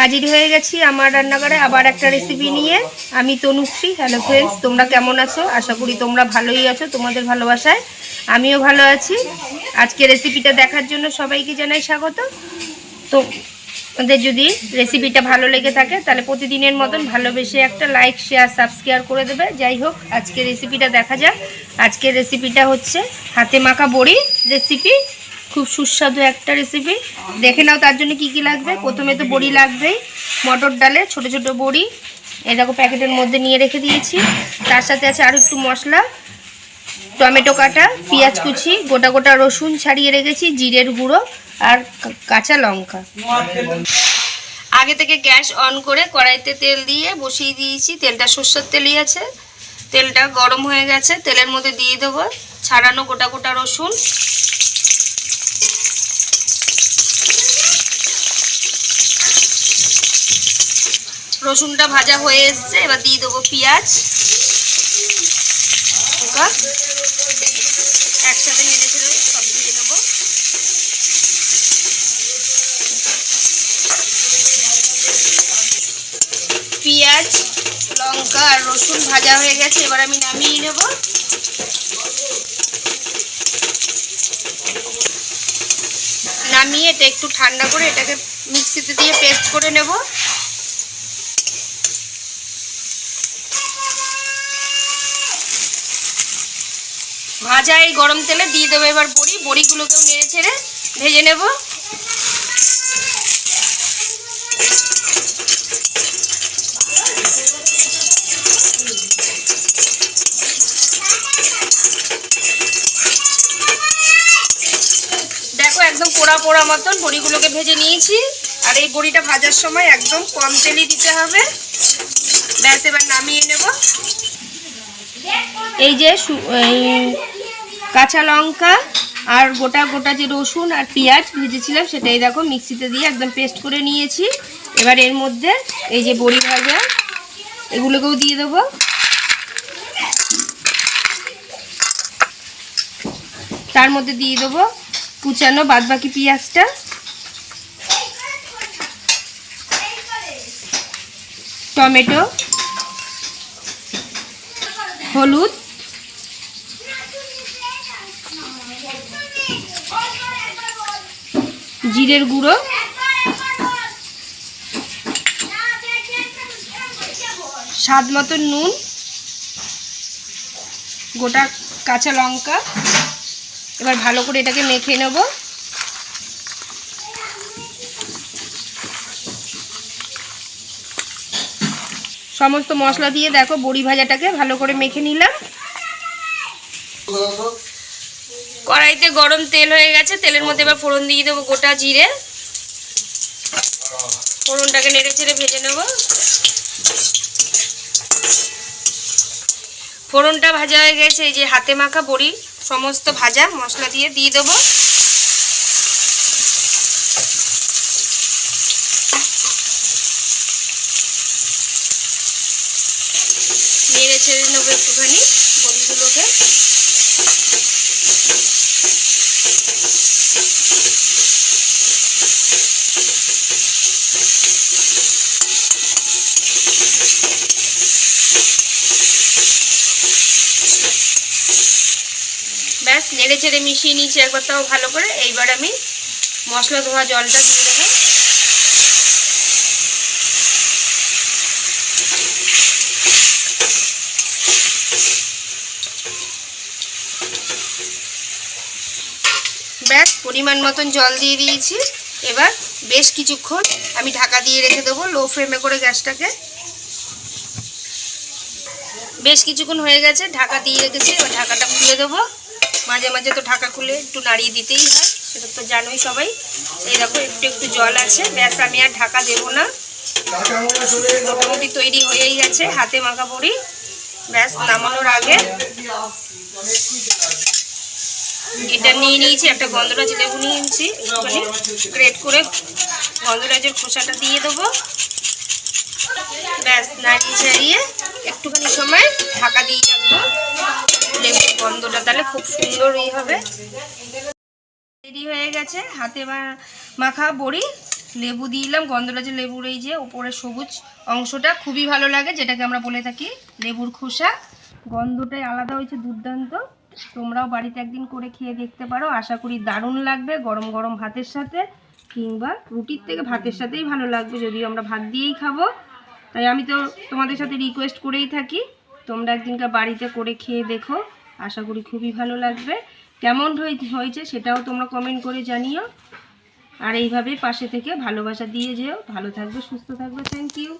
হাজির হয়ে গেছি আমার রান্নাঘরে আবার একটা রেসিপি নিয়ে। আমি তনুশ্রী হ্যালো ফ্রেন্ডস তোমরা কেমন আছো? আশা করি তোমরা ভালোই আছো, তোমাদের ভালোবাসায়। আমিও ভালো আছি। আজকে রেসিপিটা দেখার জন্য সবাইকে জানাই স্বাগত। তো আমাদের যদি রেসিপিটা ভালো লেগে থাকে, তাহলে প্রতিদিনের মতন ভালোবেসে একটা লাইক শেয়ার সাবস্ক্রাইব করে দেবে। যাই হোক, আজকে রেসিপিটা দেখা যাক। আজকের রেসিপিটা হচ্ছে হাতে মাখা বড়ি রেসিপি খুব সুস্বাদু একটা রেসিপি দেখে নাও তার জন্য কি কি লাগবে। প্রথমে তো বড়ি লাগবেই। মটর ডালে ছোট ছোট বড়ি। এরকম প্যাকেটের মধ্যে নিয়ে রেখে দিয়েছি। তার সাথে আছে আরও একটু মশলা। টমেটো কাটা, পেঁয়াজ কুচি, গোটা গোটা রসুন ছাড়িয়ে রেখেছি, জিরের গুঁড়ো আর কাঁচা লঙ্কা। আগে থেকে গ্যাস অন করে কড়াইতে তেল দিয়ে বসিয়ে দিয়েছি। তেলটা সর্ষের তেলই আছে। তেলটা গরম হয়ে গেছে। তেলের মধ্যে দিয়ে দেবো। ছাড়ানো গোটা গোটা রসুন। রসুনটা ভাজা হয়ে এসছে, এবার দিয়ে দেবো পেঁয়াজ। একসাথে নেড়ে চেড়ে সব দিয়ে দেবো। পেঁয়াজ, লঙ্কা আর রসুন ভাজা হয়ে গেছে, এবার আমি নামিয়ে নেব। নামিয়ে এটা একটু ঠান্ডা করে এটাকে মিক্সিতে দিয়ে পেস্ট করে নেব। ভাজা এই গরম তেলে দিয়ে দেবো এবার বড়ি। বড়িগুলোকেও নেড়ে ছেড়ে ভেজে নেব। দেখো একদম পোড়া পোড়া মতন বড়িগুলোকে ভেজে নিয়েছি। আর এই বড়িটা ভাজার সময় একদম কম তেলই দিতে হবে। ব্যাস, এবার নামিয়ে নেব। এই যে কাঁচা লঙ্কা আর গোটা গোটা যে রসুন আর পেঁয়াজ ভেজেছিলাম সেটাই দেখো মিক্সিতে দিয়ে একদম পেস্ট করে নিয়েছি। এবার এর মধ্যে এই যে বড়ি ভাজা, এগুলোকেও দিয়ে দেবো। তার মধ্যে দিয়ে দেবো কুচানো বাদবাকি পেঁয়াজটা। টমেটো, হলুদ জিরের গুঁড়ো। স্বাদ মতো নুন, গোটা কাঁচা লঙ্কা। এবার ভালো করে এটাকে মেখে নেব। সমস্ত মশলা দিয়ে দেখো, বড়ি ভাজাটাকে ভালো করে মেখে নিলাম। কড়াইতে গরম তেল হয়ে গেছে, তেলের মধ্যে এবার ফোড়ন দিয়ে দেবো গোটা জিরে। ফোড়নটাকে নেড়ে চেড়ে ভেজে নেব। ফোড়নটা ভাজা হয়ে গেছে, এই যে হাতে মাখা বড়ি, সমস্ত ভাজা মশলা দিয়ে দিয়ে দেবো। নেড়ে ছেড়ে নেব একটুখানি বড়িগুলোকে ব্যাস নেড়ে চেড়ে মিশিয়ে নিয়েছি একবার তাও ভালো করে। এইবার আমি মশলা ধোয়া জলটা দিয়ে দেবো। ব্যাস, পরিমাণ মতন জল দিয়ে দিয়েছি। এবার বেশ কিছুক্ষণ আমি ঢাকা দিয়ে রেখে দেবো লো ফ্লেমে করে গ্যাসটাকে। বেশ কিছুক্ষণ হয়ে গেছে, ঢাকা দিয়ে রেখেছি, এবার ঢাকাটা খুলে দেবো। মাঝে মাঝে তো ঢাকা খুলে একটু নাড়িয়ে দিতেই হয়, সেটা তো জানোই সবাই। এই দেখো, একটু একটু জল আছে, ব্যাস আমি আর ঢাকা দেবো না। মোটামুটি তৈরি হয়েই গেছে, হাতে মাখা পড়ি ব্যাস, নামানোর আগে এটা নিয়ে নিয়েছি, একটা গন্ধরাজ লেবু নিয়েছি, একটুখানি গ্রেট করে গন্ধরাজের খোসাটা দিয়ে দেবো। ব্যাস, নাড়িয়ে চাড়িয়ে একটুখানি সময় ঢাকা দিয়ে রাখব। লেবুর গন্ধটা, তাহলে খুব সুন্দরই হবে। রেডি হয়ে গেছে, হাতে মাখা বড়ি, লেবু দিলাম গন্ধরাজের লেবুর এই যে উপরে সবুজ অংশটা, খুবই ভালো লাগে, যেটাকে আমরা বলে থাকি লেবুর খোসা। গন্ধটাই আলাদা হয়েছে, দুর্দান্ত। তোমরাও বাড়িতে একদিন করে খেয়ে দেখতে পারো, আশা করি দারুণ লাগবে, গরম গরম ভাতের সাথে, কিংবা রুটির থেকে ভাতের সাথেই ভালো লাগবে, যদিও আমরা ভাত দিয়েই খাব। তাই আমি তো তোমাদের সাথে রিকোয়েস্ট করেই থাকি। তোমরা একদিনকার বাড়িতে করে খেয়ে দেখো। আশা করি খুবই ভালো লাগবে। কেমন হয়ে- হয়েছে সেটাও তোমরা কমেন্ট করে জানিও। আর এইভাবে পাশে থেকে ভালোবাসা দিয়ে যেও। ভালো থাকবে, সুস্থ থাকবে। Thank you